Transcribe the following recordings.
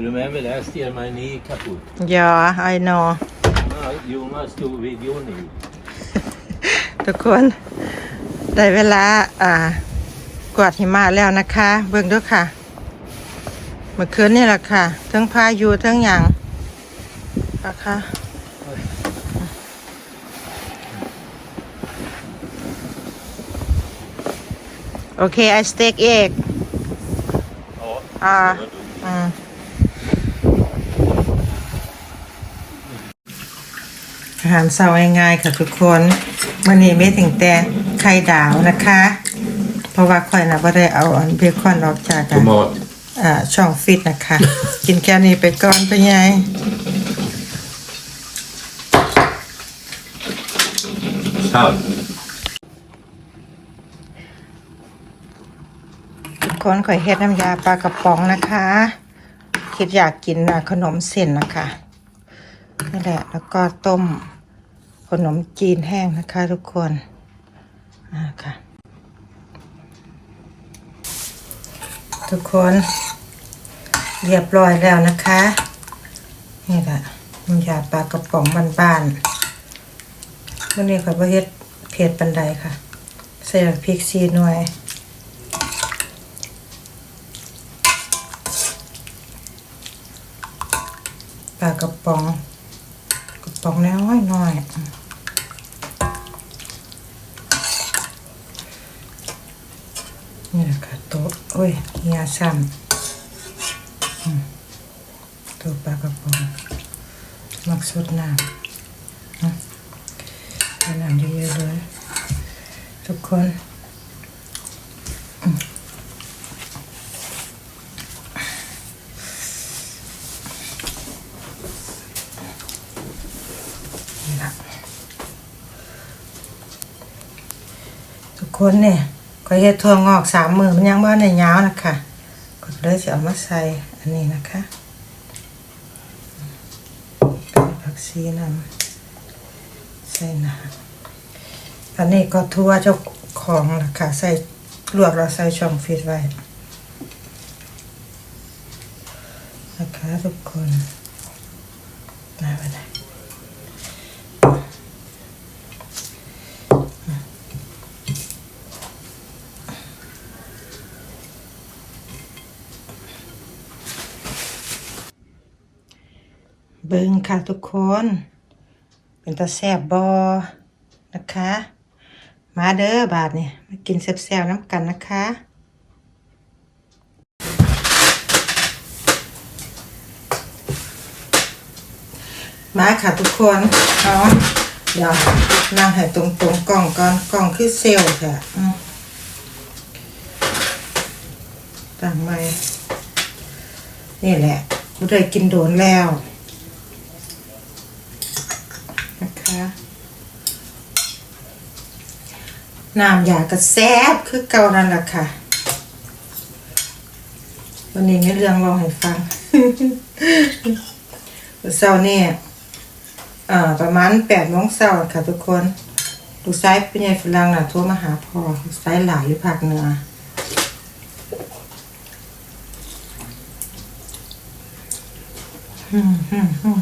You remember last year my knee kaputt? Yeah I know No, Jonas tog video nu. ทุกคนได้เวลาอ่ากวาดหิมะแล้วนะคะ เบิ่งด้วยค่ะ เมื่อคืนนี่แหละค่ะ ทั้งพายุทั้งอย่างนะคะโอเค I steak egg Ja, Ah. det var dumt. อืมอา หารเช้าง่ายๆค่ะทุกคนมื่อนี้ไม่ถึงแต่ไข่ดาวนะคะ เพราะว่าค่อยนะไม่ได้เอาอันเบคอนออกจากอะ Tomat. อ่าช่องฟิตนะคะ กินแค่นี้ไปก่อนไปไง Salt. ทุกคนข่อยเฮ็ดน้ำยาปลากระป๋องนะคะ คิดอยากกินอะขนมเส้นนะคะนี่แหละแล้วก็ต้ม ขนมจีนแห้งนะคะทุกคนอ่าค่ะ ทุกคน เรียบร้อยแล้วนะคะ นี่แหละน้ำยาปลากระป๋องบ้านๆวันนี้ข่อยบ่เฮ็ดเผ็ดปันใดค่ะ ใส่พริกซีหน่วยปลากระป๋องกระป๋องน้อยน้อย นี่แหละค่ะต๊ะโอ้ยเฮียซ้ำอืมตัวปลากระป๋องมักสดน้ำน้ำเยอะๆเลยทุกคนนะทุกคนเนี่ย ก็เฮ็ดทั่วงอกสามมือมันยังบ่ในยาวนะคะก็เลยจะเอามาใส่อันนี้นะคะผักชีนำใส่น้ำอันนี้ก็ทั่วเจ้าของนะคะใส่ลวกเราใส่ช่องฟิตไว้นะคะทุกคนมาไปไหน เบิ่ง ค่ะทุกคน เป็นตาแซบบอนะคะ มาเด้อบาทเนี่ยมากินแซบๆน้ำกันนะคะมาค่ะทุกคนเอาเดี๋ยวนั่งให้ตรงตรงๆกล้องก่อนกล้องคือเซลล์ค่ะตั้งไว้นี่แหละกูได้กินโดนแล้ว นะคะน้ำยากระแซบคือเก่านั่นแหละค่ะ วันนี้ไม่เรื่องลองให้ฟังเช้าเนี่เอ่อประมาณแปดโมงเช้าค่ะทุกคนลูกชายเป็นไงฝรั่งน่ะโทรมาหาพ่อลูกชายหลายอยู่ภาคเหนืออืมอืมอืม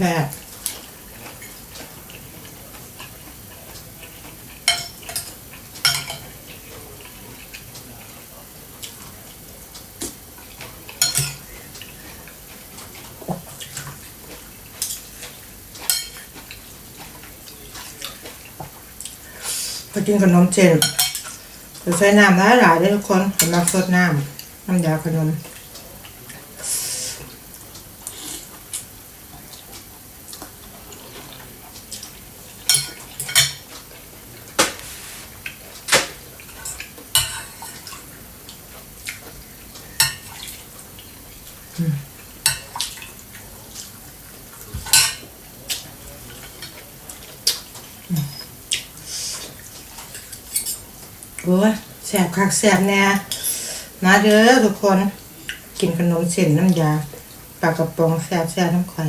แบบพอกินขนมเจนจะใส่น้ำหลายๆด้ทุกคนสำหรับสดน้ำน้ำยาขนม โอ้ยแสบคักแสบแน่มาเด้อทุกคน กินขนมเส้นน้ำยาปลากระป๋องแสบแสบน้ำข่อย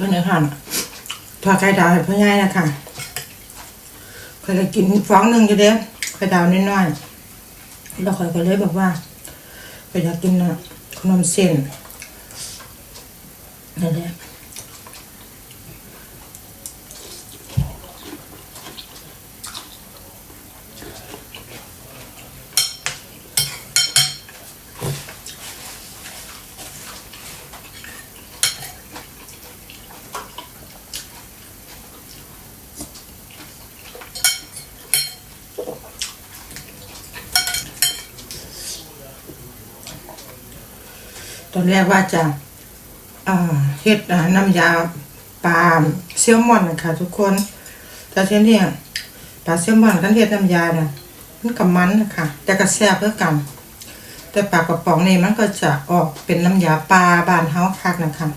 วันนี้ค่ะทอดไข่ดาวให้พ่อใหญ่นะคะเคยกินฟองหนึ่งอยู่เด้ไข่ดาวน้อยๆแล้วคอยก็เลยบอกว่าไปอยากกินขนมเส้น อนแรกว่าจะเฮ็ดน้ำยาปลาเซลมอนนะคะทุกคน แต่ทีนี้ปลาเซลมอนกันเฮ็ดน้ำยาเนี่ยมันกับมันนะคะแต่ก็แซ่บเพื่อกัน แต่ปลากระป๋องนี่มันก็จะออกเป็นน้ำยาปลาบานเฮาคักนะคะ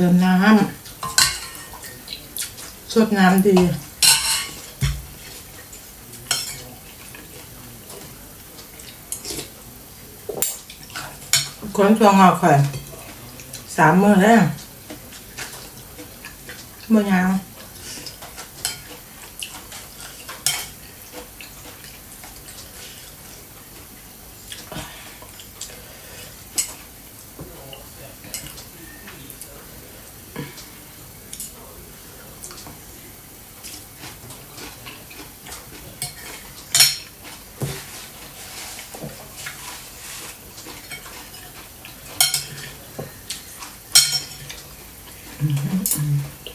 เติมน้ำสดน้ำดีคนตัวงอกข่อยสามมือแล้วมือยาว 嗯嗯嗯。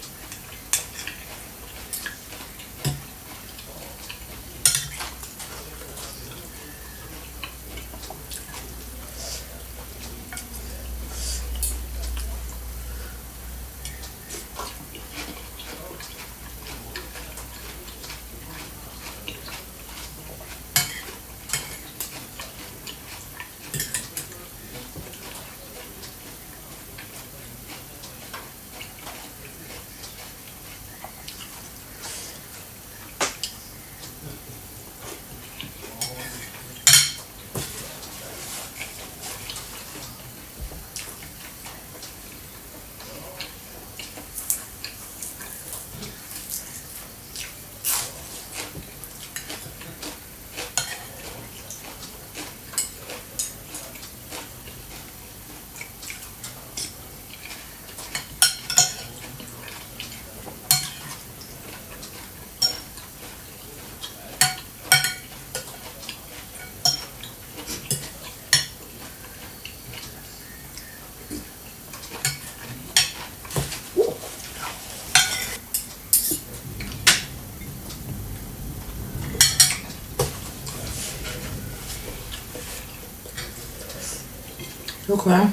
ทุกคน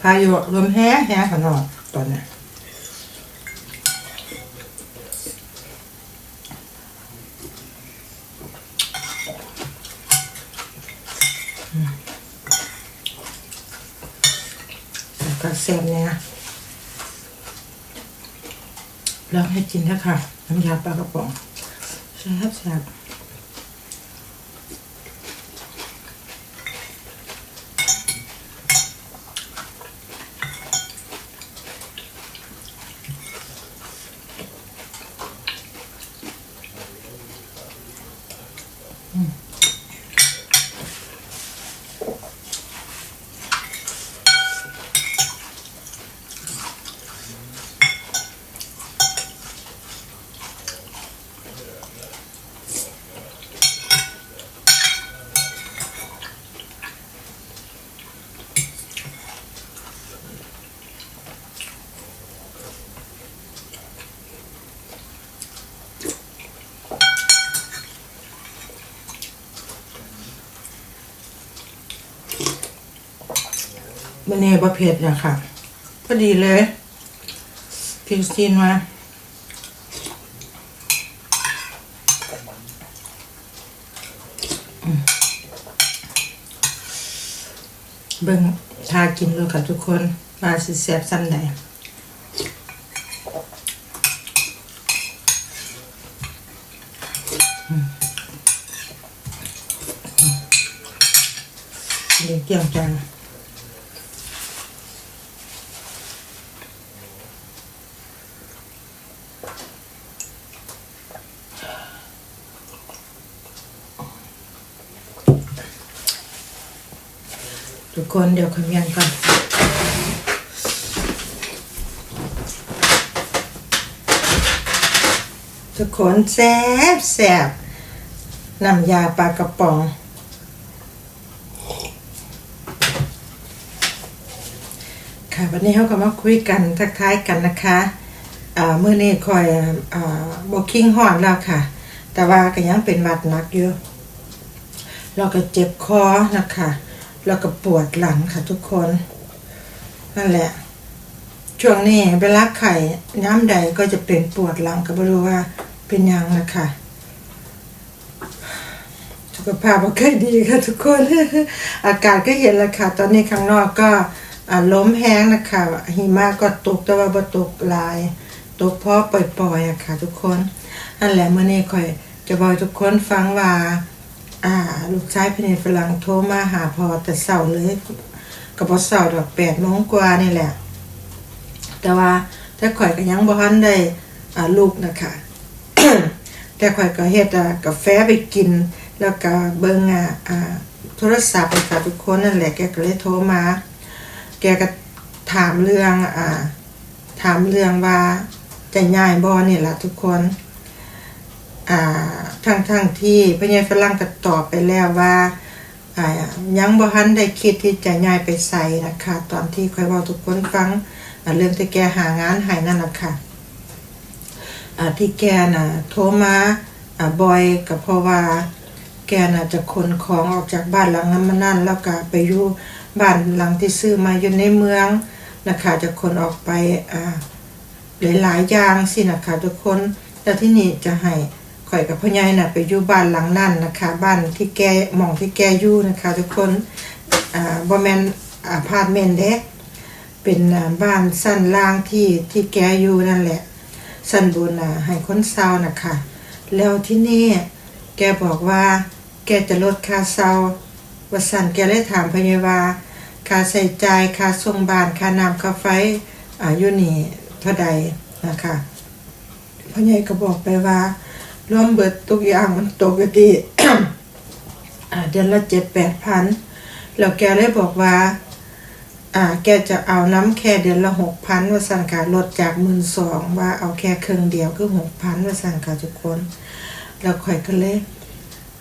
พายุลมแห้แห้ขนาดตอนนี้แล้วก็แซ่บเนี่ยแล้วให้กินนะค่ะ น้ำยาปลากระป๋องแซ่บแซ่บ มันนี่บะเผ็ดนะค่ะพอดีเลยพิซซีนมาเบิ่งทากินเลยค่ะทุกคนว่าสิแซ่บซ้ำใดเดี๋ยวเกี่ยวจัง ทุกคนเดี๋ยวขมิ้นก่อนทุกคนแซ่บแซ่บน้ำยาปลากระป๋องค่ะวันนี้เขาก็มาคุยกันทักทายกันนะคะเมื่อนี้คอยอ่าบอคิงหอนแล้วค่ะ แต่ว่าก็ยังเป็นหวัดหนักอยู่เราก็เจ็บคอนะคะ แล้วก็ปวดหลังค่ะทุกคน นั่นแหละ ช่วงนี้เวลาไข่น้ำใดก็จะเป็นปวดหลังก็ไม่รู้ว่าเป็นยังนะคะสุขภาพไม่ค่อยดีค่ะทุกคน อากาศก็เย็นแล้วค่ะ ตอนนี้ข้างนอกก็ล้มแห้งนะคะหิมะก็ตกแต่ว่าบ่ตกลาย ตกเพราะปล่อยๆอะค่ะ ทุกคนนั่นแหละเมื่อนี้ค่อยจะบอกทุกคนฟังว่า อ่า ลูกชายเพนินฝรั่งโทรมาหาพอแต่เสาร์เลยก็บอเสาร์ดอกแปดโมงกว่านี่แหละ แต่ว่าถ้าข่อยก็ยังบ่ทันได้อ่าลูกนะคะแต่ข่อยก็เฮ็ดกาแฟไปกิน แล้วก็เบิ่งอ่าอ่าโทรศัพท์ไปค่ะทุกคนนั่นแหละแกก็เลยโทรมา แกก็ถามเรื่องอ่า ถามเรื่องว่าจะย้ายบ่นี่ล่ะทุกคน อ่า ทั้งทั้งที่พญายฝรั่งก็ตอบไปแล้วว่าอ่ายังบ่ทันได้คิดที่จะย้ายไปใส่นะคะ ตอนที่คอยเว้าทุกคนฟังเรื่องที่แกหางานให้นั่นนะคะอ่าที่แกน่ะโทรมาอ่าบอยก็เพราะว่าแกน่ะจะขนของออกจากบ้านหลังนั้นมานั่นแล้วก็ไปอยู่บ้านหลังที่ซื้อมาอยู่ในเมืองนะคะจะขนออกไปอ่าหลายๆอย่างสินะคะทุกคนแล้วที่นี่จะให้ ข่อยกับพ่อใหญ่น่ะไปอยู่บ้านหลังนั่นนะคะ บ้านที่แกหมองที่แกอยู่นะคะ ทุกคนอ่าบ่แม่นอาพาร์ตเมนต์เด้เป็นบ้านสั้นล่างที่ที่แกอยู่นั่นแหละ สั้นบนน่ะให้คนเซานะคะแล้วที่นี่แกบอกว่าแกจะลดค่าเซาว่าสั่นแกเลยถามพยาว่าค่าใช้จ่ายค่าส่งบ้านค่าน้ำค่าไฟอ่าอยู่นี่เท่าใดนะคะพ่อใหญ่ก็บอกไปว่า รวมเบิดทุกอย่างมันตกอยู่ที่เดือนละเจ็ดแปดพันแล้วแกเลยบอกว่า อ่า แกจะเอาน้ำแค่เดือนละหกพันว่าสั่นค่ะลดจากหมื่นสองว่าเอาแค่ครึ่งเดียวคือหกพันว่าสั่นค่ะทุกคน แล้วข่อยก็เลย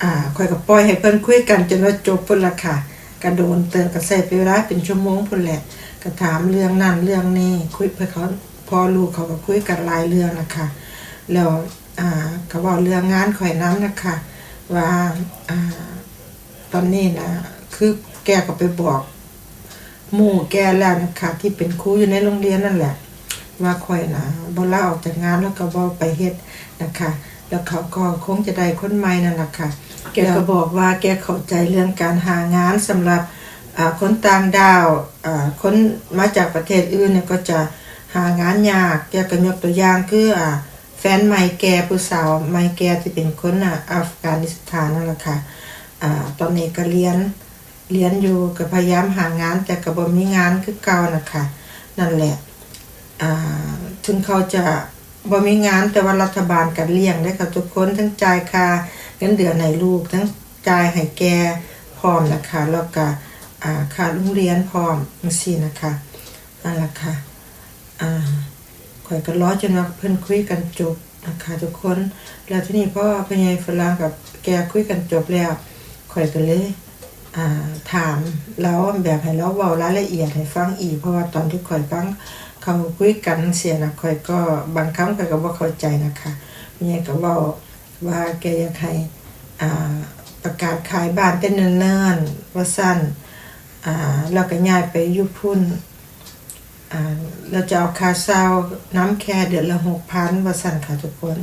อ่าข่อยก็ปล่อยให้เพิ่นคุยกันจนว่าจบพุ่นละค่ะกระโดนเติมก็ใส่ไปเวลาเป็นชั่วโมงพุ่นแหละก็ถามเรื่องนั่นเรื่องนี้คุยเพื่อเขาพอลูกเขาก็คุยกันหลายเรื่องนะคะแล้ว อ่าก็บอกเรื่องงานข่อยน้ำนะคะว่าอ่าตอนนี้นะคือแกก็ไปบอกหมู่แกแล้วนะคะที่เป็นครูอยู่ในโรงเรียนนั่นแหละ ว่าข่อยนะบ่ลาออกจากงานแล้วก็บ่ไปเฮ็ดนะคะ แล้วเขาก็คงจะได้คนใหม่นั่นแหละค่ะแกก็บอกว่าแกเข้าใจเรื่องการหางานสำหรับคนต่างดาวคนมาจากประเทศอื่นเนี่ยก็จะหางานยาก แกก็ยกตัวอย่างคืออ่า แฟนใหม่แกผู้สาวใหม่แกที่เป็นคนอะอัฟกานิสถานนั่นแหละค่ะอ่าตอนนี้ก็เรียนเรียนอยู่ก็พยายามหางานแต่ก็บ่มีงานคือเก่านะคะนั่นแหละอ่าถึงเขาจะบ่มีงานแต่ว่ารัฐบาลก็เลี้ยงได้ค่ะทุกคนทั้งจ่ายค่าเงินเดือนให้ลูก ทั้งจ่ายให้แกพร้อมนะคะแล้วก็อ่าค่าโรงเรียนพร้อมจังซี่นะคะนั่นแหละค่ะอ่า ข่อยก็รอจนว่าเพิ่นคุยกันจบนะคะทุกคน แล้วที่นี่พ่อพญายฝรั่งกับแกคุยกันจบแล้วข่อยก็เลยอ่าถามแล้วแบบให้เราเว้ารายละเอียดให้ฟังอีก เพราะว่าตอนที่ข่อยฟังเขาคุยกันเสียนะข่อยก็บางครั้งข่อยก็บ่เข้าใจนะคะเนี่ยก็เว้าว่าแกอยากให้อ่าประกาศขายบ้านแต่เนิ่นๆว่าสั้นอ่าเราก็ย้ายไปอยู่พุ่น เราจะเอาคาซาวน้ำแค่เดือนละหกพันว่าสั่นค่ะทุกคน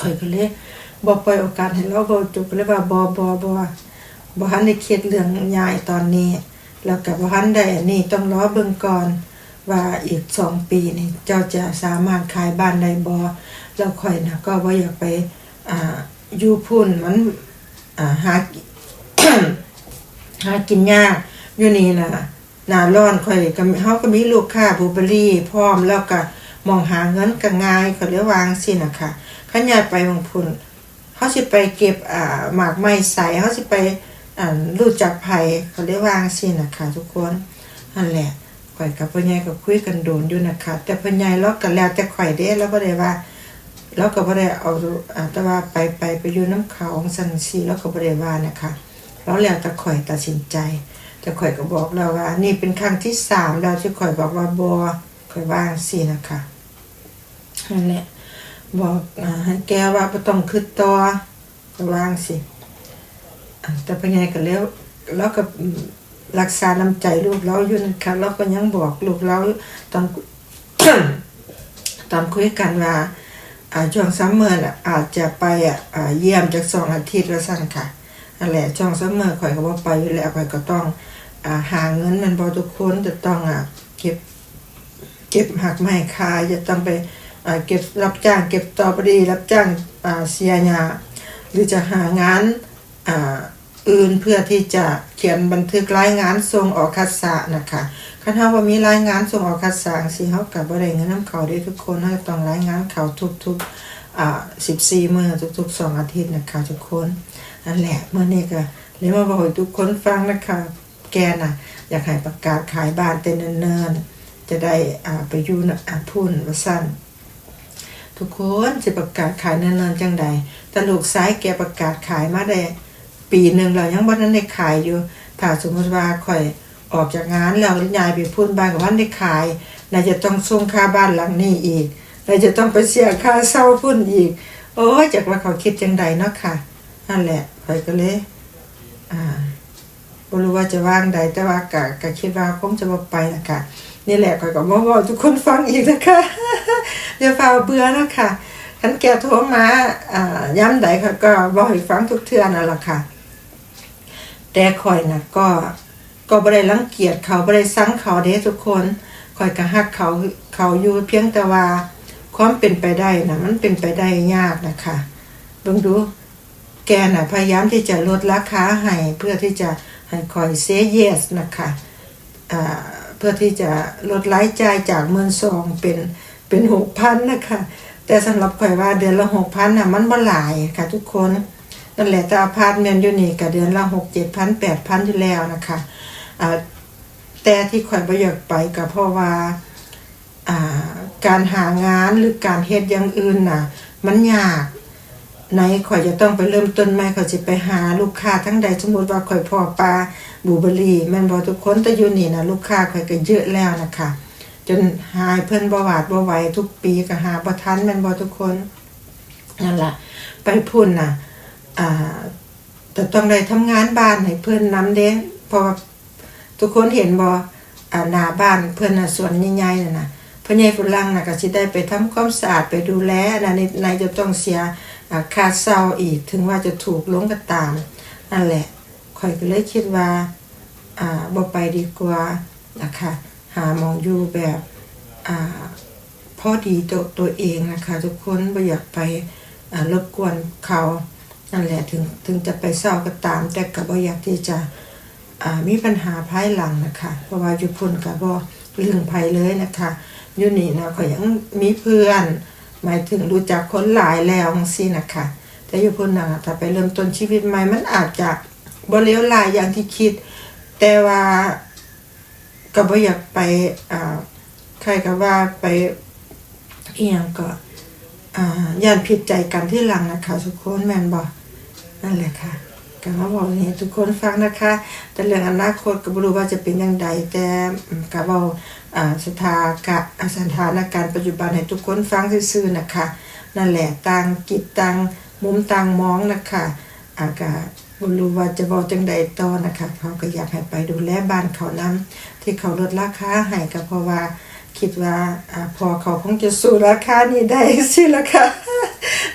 ข่อยก็เลยบอกปล่อยโอกาสให้เราเบาจุกเลยว่าบอบอบอบอฮันได้คิดเรื่องยายตอนนี้ แล้วกับบอฮันได้นนี้ต้องรอเบิ่งก่อนว่าอีกสองปีนี่เจ้าจะสามารถขายบ้านได้บอแล้วข่อยนะก็บ่าอยากไปอ่าอยู่พุ่นมันอ่าหาหากินยากอยู่นี่นะ หนาร้อนค่อยก็เฮาก็มีลูกค้าบูเบอรี่พร้อมแล้วก็มองหาเงินก็ง่ายก็เลยวางสินะคะขันยายไปบางพุ่นเฮาสิไปเก็บอ่าหมากไม้ใสเฮาสิไปอ่ารู้จักไผก็เลยกวางสินะคะทุกคนนั่นแหละข่อยกับพ่อใหญ่ก็คุยกันโดนอยู่นะคะแต่พ่อใหญ่เราก็แล้วแต่ข่อยเด้แล้วบ่ได้ว่าแล้วก็บ่ได้เอาอ่าแต่ว่าไปไปไปอยู่น้ำเขาของสันซีแล้วก็บ่ได้ว่านะคะแล้วแล้วแต่ข่อยตัดสินใจ แต่ข่อยก็บอกเราว่า นี่เป็นครั้งที่สามแล้วที่ข่อยบอกว่าบอข่อยว่าสินะคะนั่นแหละบอกให้แกว่าบ่ต้องคิดต่อก็วางสิแต่เป็นไงก็แล้วแล้วก็รักษาน้ำใจลูกเราอยู่นะคะแล้วก็ยังบอกลูกเราตอนตอนคุยกันว่าช่วงซัมเมอร์อาจจะไปเยี่ยมจากสองอาทิตย์แล้วสั่นค่ะนั่นแหละช่วงซัมเมอร์ข่อยก็บ่ไปอยู่แล้วข่อยก็ต้อง หาเงินมันบ่ทุกคนจะต้องอะเก็บ เก็บหักไม้คายจะต้องไปเก็บรับจ้างเก็บตรอเบอรี่รับจ้างเสียหญ้าหรือจะหางานอ่าอื่นเพื่อที่จะเขียนบันทึกรายงานส่งออกคัดสะนะคะคันถ้าว่ามีรายงานส่งออกคัดสะสิเฮากับบ่ได้เงินนํเขาได้ทุกคนเฮาต้องรายงานเขาทุกๆอ่า14มื้อทุกๆ2อาทิตย์นะคะทุกคนนั่นแหละเมื่อนี้ก็เลยมาบอกให้ทุกคนฟังนะคะ แกน่ะ อยากให้ประกาศขายบ้านแต่เนิ่นๆจะได้อ่าไปอยู่น่ะอ่าพุ่นว่าสั้นทุกคนจะประกาศขายเนิ่นๆจังใดแต่ลูกซ้ายแกประกาศขายมาได้ปีหนึ่งเรายังบ่ทันได้ขายอยู่ถ้าสมมติว่าข่อยออกจากงานแล้วยายไปพุ่นบ้านกับวันได้ขายนายจะต้องส่งค่าบ้านหลังนี้อีกนายจะต้องไปเสียค่าเช่าพุ่นอีก โอ้ยจากว่าเขาคิดจังใดเนาะค่ะนั่นแหละข่อยก็เลยอ่า บ่รู้ว่าจะว่างใดแต่ว่ากะกะคิดว่าคงจะบ่ไปละค่ะนี่แหละข้อยก็มาบอกทุกคนฟังอีกนะคะเดี๋ยวฟ้าเบื่อนะคะคันแกโทรมาอ่าย้ำใดค่ะก็บอกให้ฟังทุกเทื่อนั่นล่ะค่ะ แต่ข่อยน่ะก็ก็บ่ได้รังเกียจเขาบ่ได้ซังเขาเด้ทุกคนข่อยก็ฮักเขาเขาอยู่เพียงแต่ว่าความเป็นไปได้น่ะมันเป็นไปได้ยากนะคะเบิ่งดูแกน่ะพยายามที่จะลดราคาให้เพื่อที่จะ ให้คอยเซเยสนะคะเพื่อที่จะลดรายจ่ายจากเมือนสองเป็นเป็นหกพันนะคะ แต่สำหรับข่อยว่าเดือนละหกพันน่ะมันบ่หลายค่ะทุกคนนั่นแหละแต่อพาร์ตเมนต์อยู่นี่ก็เดือนละหกเจ็ดพันแปดพันอยู่แล้วนะคะแต่ที่ข่อยบ่อยากไปก็เพราะว่าอ่าการหางานหรือการเฮ็ดอย่างอื่นน่ะ มันยาก ไหนข่อยจะต้องไปเริ่มต้นใหม่ข่อยจะไปหาลูกค้าทั้งใดสมมติว่าข่อยพอปลาบูเบอรี่แม่นบ่ทุกคนแต่อยู่นี่นะลูกค้าข่อยก็เยอะแล้วนะคะจนหายเพิ่นบ่หวาดบ่ไหวทุกปีก็หาบ่ทันแม่นบ่ทุกคนนั่นล่ะ ไปพุ่นน่ะอ่าแต่ต้องได้ทำงานบ้านให้เพิ่นนำเด้เพราะว่าทุกคนเห็นบ่อ่าหน้าบ้านเพิ่นน่ะสวนใหญ่ๆน่ะนะพ่อใหญ่ฝรั่งน่ะก็สิได้ไปทำความสะอาดไปดูแลนะในในจะต้องเสีย อ่าค่าเศร้าอีกถึงว่าจะถูกลงก็ตามนั่นแหละข่อยก็เลยคิดว่าอ่าบ่ไปดีกว่านะคะหามองอยู่แบบอ่าพอดีตัวตัวเองนะคะทุกคนบ่อยากไปอ่ารบกวนเขานั่นแหละถึงถึงจะไปเศร้าก็ตาม แต่ก็บ่อยากที่จะอ่ามีปัญหาภายหลังนะคะ เพราะว่าอยู่พุ่นก็บ่เรื่องภัยเลยนะคะอยู่นี่นะข่อยยังมีเพื่อน หมายถึงรู้จักคนหลายแล้วจังซี่นะคะแต่อยู่พุ่นน่ะถ้าไปเริ่มต้นชีวิตใหม่มันอาจจะบ่เลวร้ายอย่างที่คิด แต่ว่าก็บ่อยากไปอ่าใครก็ว่าไปเอียงก็อ่าย่านผิดใจกันที่หลังนะคะทุกคนแมนบ่นั่นแหละค่ะก็มาบอกให้ทุกคนฟังนะคะ แต่เรื่องอนาคตก็บ่รู้ว่าจะเป็นย่างใดแต่ก็เว้าอ่า สถากะสถานการณ์ปัจจุบันให้ทุกคนฟังซื่อๆนะคะ นั่นแหละต่างกิจต่างมุมต่างมองนะคะอากาศบรู้ว่าจะบอกจังใดต่อนะคะ เขาก็อยากให้ไปดูแลบ้านเขานํที่เขาลดราคาให้ก็เพราะว่าคิดว่าอพอเขาคงจะสู้ราคานี้ได้สิละค่ะ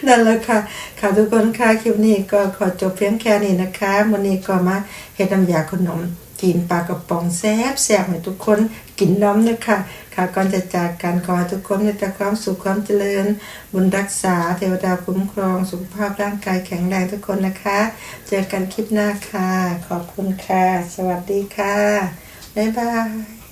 นั่นแหละค่ะค่ะทุกคนค่ะคลิปนี้ก็ขอจบเพียงแค่นี้นะคะวันนี้ก็มาเฮ็ดน้ำยาขนม กินปลากระป๋องแซ่บแซ่บให้ทุกคนกินน้ำนะคะค่ะก่อนจะจากกันขอให้ทุกคนมีแต่ความสุขความเจริญ บุญรักษาเทวดาคุ้มครอง สุขภาพร่างกายแข็งแรงทุกคนนะคะ เจอกันคลิปหน้าค่ะ ขอบคุณค่ะ สวัสดีค่ะ บ๊ายบาย